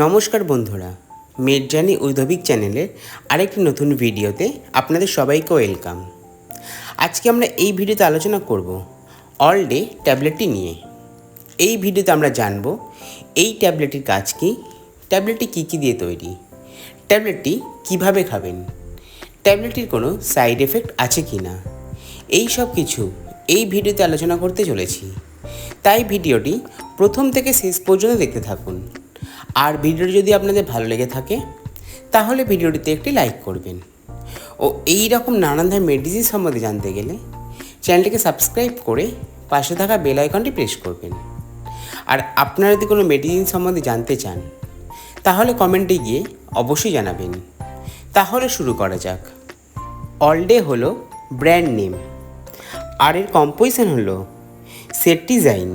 নমস্কার বন্ধুরা মেডজানি ঐধবিক চ্যানেলের আরেকটি নতুন ভিডিওতে আপনাদের সবাইকে ওয়েলকাম। আজকে আমরা এই ভিডিওতে আলোচনা করব অল ডে ট্যাবলেটটি নিয়ে। এই ভিডিওতে আমরা জানব, এই ট্যাবলেটটির কাজ কী, ট্যাবলেটটি কী কী দিয়ে তৈরি, ট্যাবলেটটি কীভাবে খাবেন, ট্যাবলেটটির কোনো সাইড এফেক্ট আছে কি না, এই সব কিছু এই ভিডিওতে আলোচনা করতে চলেছি। তাই ভিডিওটি প্রথম থেকে শেষ পর্যন্ত দেখতে থাকুন। আর ভিডিওটি যদি আপনাদের ভালো লেগে থাকে, তাহলে ভিডিওটিতে একটি লাইক করবেন। ও এই রকম নানান ধরনের মেডিসিন সম্বন্ধে জানতে গেলে চ্যানেলটিকে সাবস্ক্রাইব করে পাশে থাকা বেল আইকনটি প্রেস করবেন। আর আপনারা যদি কোনো মেডিসিন সম্বন্ধে জানতে চান, তাহলে কমেন্টে গিয়ে অবশ্যই জানাবেন। তাহলে শুরু করা যাক। অলডে হলো ব্র্যান্ড নেম আর এর কম্পোজিশন হলো সেট্টিজাইন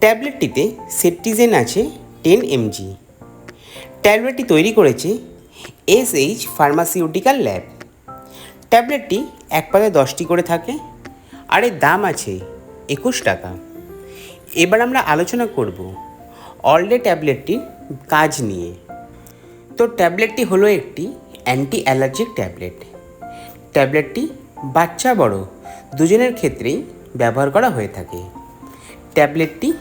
ট্যাবলেটটিতে সেট্টিজেন আছে টেন এমজি। ট্যাবলেটটি তৈরি করেছে এস এইচ ফার্মাসিউটিক্যাল ল্যাব। ট্যাবলেটটি এক পাতায় দশটি করে থাকে আর এর দাম আছে একুশ টাকা। এবার আমরা আলোচনা করব অলডে ট্যাবলেটটির কাজ নিয়ে। তো ট্যাবলেটটি হলো একটি অ্যান্টি অ্যালার্জিক ট্যাবলেট। ট্যাবলেটটি বাচ্চা বড় দুজনের ক্ষেত্রেই ব্যবহার করা হয়ে থাকে। ট্যাবলেটটি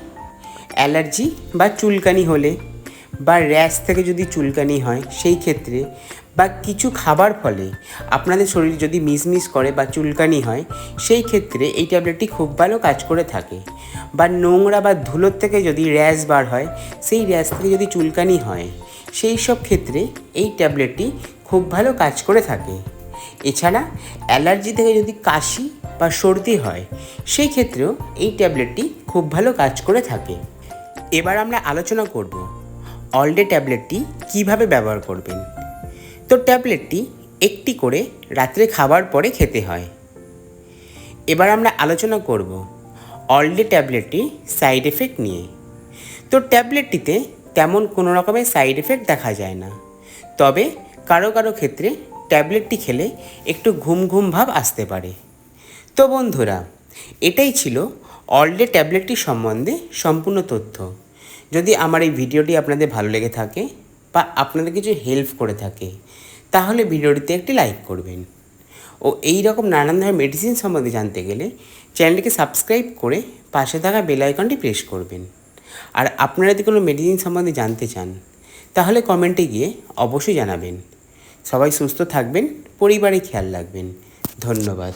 অ্যালার্জি বা চুলকানি হলে বা র্যাশ থেকে যদি চুলকানি হয়, সেই ক্ষেত্রে বা কিছু খাবার ফলে আপনাদের শরীর যদি মিসমিস করে বা চুলকানি হয়, সেই ক্ষেত্রে এই ট্যাবলেটটি খুব ভালো কাজ করে থাকে। বা নোংরা বা ধুলোর থেকে যদি র্যাশ বার হয়, সেই র্যাশ থেকে যদি চুলকানি হয়, সেই সব ক্ষেত্রে এই ট্যাবলেটটি খুব ভালো কাজ করে থাকে। এছাড়া অ্যালার্জি থেকে যদি কাশি বা সর্দি হয়, সেই ক্ষেত্রেও এই ট্যাবলেটটি খুব ভালো কাজ করে থাকে। এবার আমরা আলোচনা করব অলডে ট্যাবলেটটি কীভাবে ব্যবহার করবেন। তো ট্যাবলেটটি একটি করে রাত্রে খাবার পরে খেতে হয়। এবার আমরা আলোচনা করব অলডে ট্যাবলেটটির সাইড এফেক্ট নিয়ে। তো ট্যাবলেটটিতে তেমন কোনো রকমের সাইড এফেক্ট দেখা যায় না। তবে কারও কারও ক্ষেত্রে ট্যাবলেটটি খেলে একটু ঘুম ঘুম ভাব আসতে পারে। তো বন্ধুরা, এটাই ছিল অলডে ট্যাবলেটটি সম্বন্ধে সম্পূর্ণ তথ্য। যদি আমার এই ভিডিওটি আপনাদের ভালো লেগে থাকে বা আপনাদের কিছু হেল্প করে থাকে, তাহলে ভিডিওটিতে একটি লাইক করবেন। ও এই রকম নানান ধরনের মেডিসিন সম্বন্ধে জানতে গেলে চ্যানেলটিকে সাবস্ক্রাইব করে পাশে থাকা বেল আইকনটি প্রেস করবেন। আর আপনারা যদি কোনো মেডিসিন সম্বন্ধে জানতে চান, তাহলে কমেন্টে গিয়ে অবশ্যই জানাবেন। সবাই সুস্থ থাকবেন, পরিবারে খেয়াল রাখবেন। ধন্যবাদ।